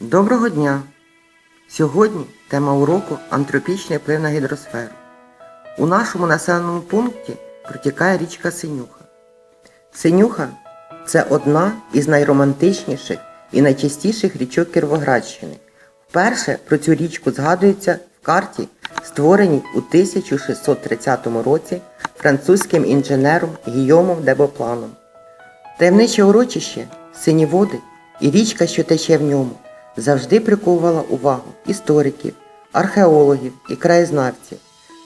Доброго дня! Сьогодні тема уроку антропічний вплив на гідросферу. У нашому населеному пункті протікає річка Синюха. Синюха це одна із найромантичніших і найчистіших річок Кіровоградщини. Вперше про цю річку згадується в карті, створеній у 1630 році французьким інженером Гійомом Дебопланом. Таємниче урочище, сині води і річка, що тече в ньому, завжди приковувала увагу істориків, археологів і краєзнавців.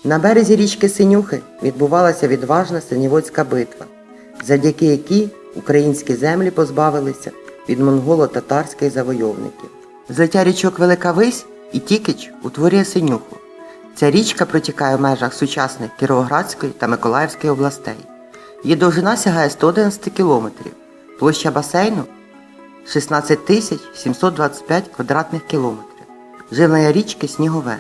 На березі річки Синюхи відбувалася відважна Синіводська битва, завдяки якій українські землі позбавилися від монголо-татарських завойовників. Злиття річок Велика Вись і Тікич утворює Синюху. Ця річка протікає в межах сучасних Кіровоградської та Миколаївської областей. Її довжина сягає 111 кілометрів, площа басейну 16 тисяч 725 квадратних кілометрів. Живлення річки Снігове.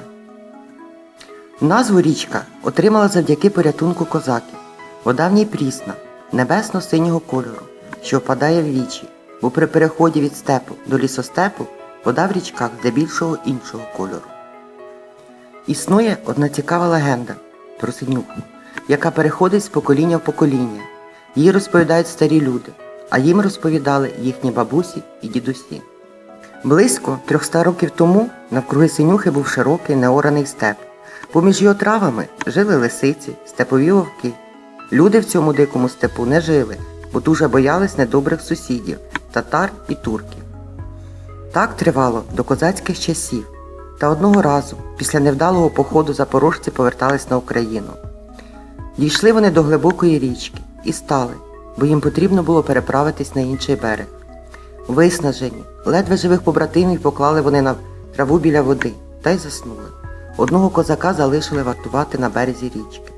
Назву річка отримала завдяки порятунку козаків. Вода в ній прісна, небесно-синього кольору, що впадає в вічі, бо при переході від степу до лісостепу вода в річках здебільшого іншого кольору. Існує одна цікава легенда про синюху, яка переходить з покоління в покоління. Її розповідають старі люди, а їм розповідали їхні бабусі і дідусі. Близько 300 років тому навкруги синюхи був широкий неораний степ. Поміж його травами жили лисиці, степові вовки. Люди в цьому дикому степу не жили, бо дуже боялись недобрих сусідів татар і турків. Так тривало до козацьких часів, та одного разу, після невдалого походу запорожці повертались на Україну. Дійшли вони до глибокої річки і стали, бо їм потрібно було переправитись на інший берег. Виснажені, ледве живих побратимів поклали вони на траву біля води та й заснули. Одного козака залишили вартувати на березі річки.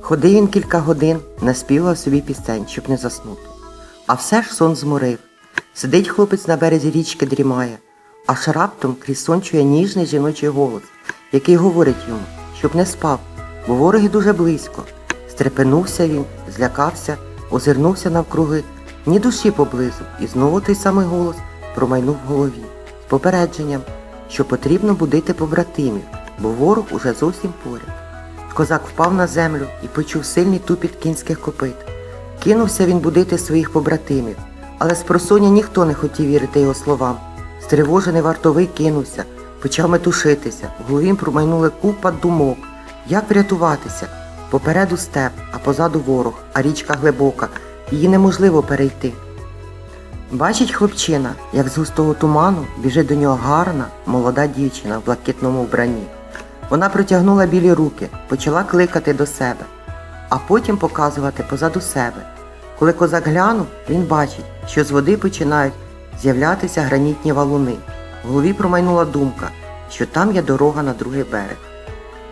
Ходив він кілька годин, наспівав собі пісень, щоб не заснути. А все ж сон зморив. Сидить хлопець на березі річки дрімає, аж раптом крізь сон чує ніжний жіночий голос, який говорить йому, щоб не спав, бо вороги дуже близько. Стрепенувся він, злякався, озирнувся навкруги, ні душі поблизу, і знову той самий голос промайнув в голові з попередженням, що потрібно будити побратимів, бо ворог уже зовсім поряд. Козак впав на землю і почув сильний тупіт кінських копит. Кинувся він будити своїх побратимів, але з просоння ніхто не хотів вірити його словам. Стривожений вартовий кинувся, почав метушитися, в голові промайнули купа думок. Як врятуватися? Попереду степ, а позаду ворог, а річка глибока, її неможливо перейти. Бачить хлопчина, як з густого туману біжить до нього гарна, молода дівчина в блакитному вбранні. Вона протягнула білі руки, почала кликати до себе, а потім показувати позаду себе. Коли козак глянув, він бачить, що з води починають з'являтися гранітні валуни. В голові промайнула думка, що там є дорога на другий берег.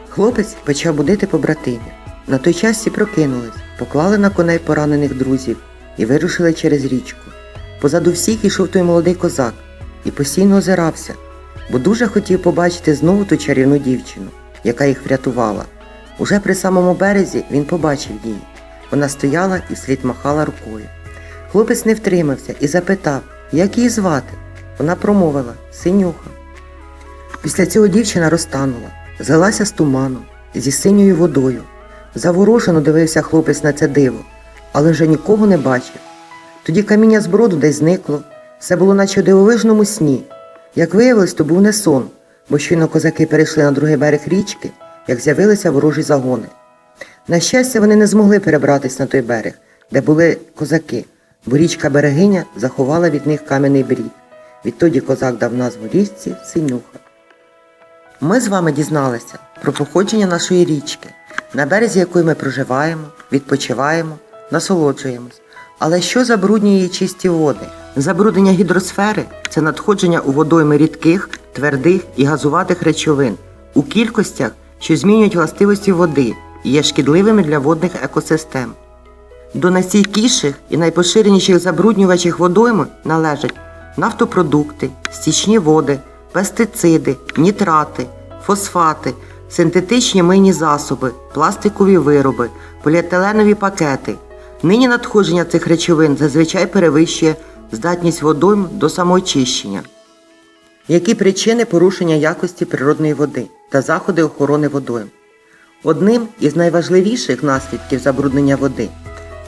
Хлопець почав будити побратимів. На той час всі прокинулись, поклали на коней поранених друзів і вирушили через річку. Позаду всіх ішов той молодий козак і постійно озирався, бо дуже хотів побачити знову ту чарівну дівчину, яка їх врятувала. Уже при самому березі він побачив її. Вона стояла і слід махала рукою. Хлопець не втримався і запитав, як її звати. Вона промовила Синюха. Після цього дівчина розтанула, злилася з туману, зі синьою водою. Заворожено дивився хлопець на це диво, але вже нікого не бачив. Тоді каміння з броду десь зникло, все було наче в дивовижному сні. Як виявилось, то був не сон, бо щойно козаки перейшли на другий берег річки, як з'явилися ворожі загони. На щастя, вони не змогли перебратись на той берег, де були козаки, бо річка Берегиня заховала від них кам'яний брід. Відтоді козак дав назву річці Синюха. Ми з вами дізналися про походження нашої річки, на березі якої ми проживаємо, відпочиваємо, насолоджуємось. Але що забруднює чисті води? Забруднення гідросфери це надходження у водойми рідких, твердих і газуватих речовин у кількостях, що змінюють властивості води і є шкідливими для водних екосистем. До найстійкіших і найпоширеніших забруднювачів водойми належать нафтопродукти, стічні води, пестициди, нітрати, фосфати, синтетичні мийні засоби, пластикові вироби, поліетиленові пакети. Нині надходження цих речовин зазвичай перевищує здатність водойм до самоочищення. Які причини порушення якості природної води та заходи охорони водою? Одним із найважливіших наслідків забруднення води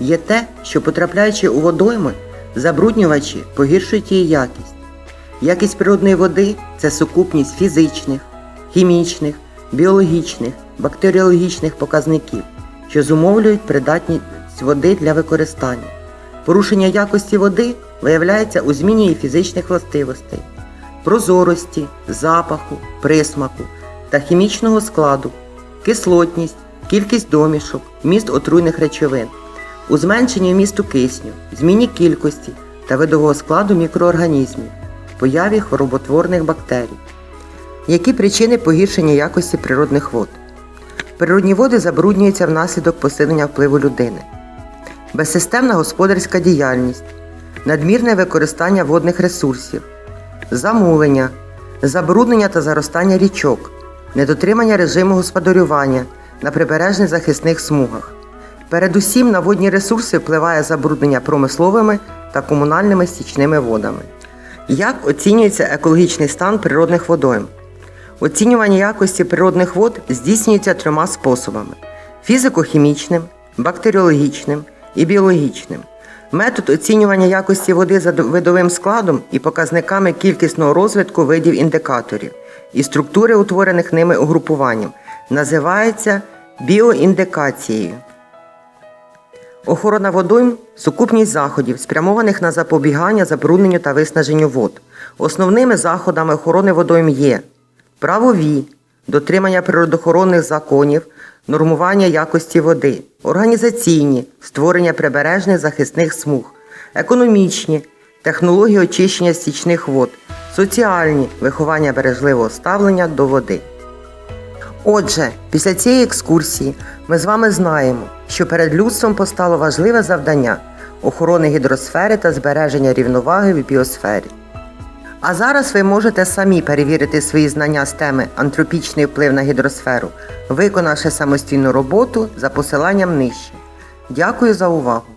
є те, що потрапляючи у водойми, забруднювачі погіршують її якість. Якість природної води це сукупність фізичних, хімічних, біологічних, бактеріологічних показників, що зумовлюють придатність води для використання. Порушення якості води виявляється у зміні її фізичних властивостей, прозорості, запаху, присмаку та хімічного складу, кислотність, кількість домішок, вміст отруйних речовин, у зменшенні вмісту кисню, зміні кількості та видового складу мікроорганізмів, появі хвороботворних бактерій. Які причини погіршення якості природних вод? Природні води забруднюються внаслідок посилення впливу людини, безсистемна господарська діяльність, надмірне використання водних ресурсів, замулення, забруднення та заростання річок, недотримання режиму господарювання на прибережних захисних смугах. Передусім на водні ресурси впливає забруднення промисловими та комунальними стічними водами. Як оцінюється екологічний стан природних водойм? Оцінювання якості природних вод здійснюється трьома способами: фізико-хімічним, бактеріологічним і біологічним. Метод оцінювання якості води за видовим складом і показниками кількісного розвитку видів індикаторів і структури утворених ними угрупуванням називається біоіндикацією. Охорона водойм сукупність заходів, спрямованих на запобігання забрудненню та виснаженню вод. Основними заходами охорони водойм є правові, дотримання природоохоронних законів, нормування якості води, організаційні, створення прибережних захисних смуг, економічні, технології очищення стічних вод, соціальні виховання бережливого ставлення до води. Отже, після цієї екскурсії ми з вами знаємо, що перед людством постало важливе завдання охорони гідросфери та збереження рівноваги в біосфері. А зараз ви можете самі перевірити свої знання з теми антропічний вплив на гідросферу, виконавши самостійну роботу за посиланням нижче. Дякую за увагу!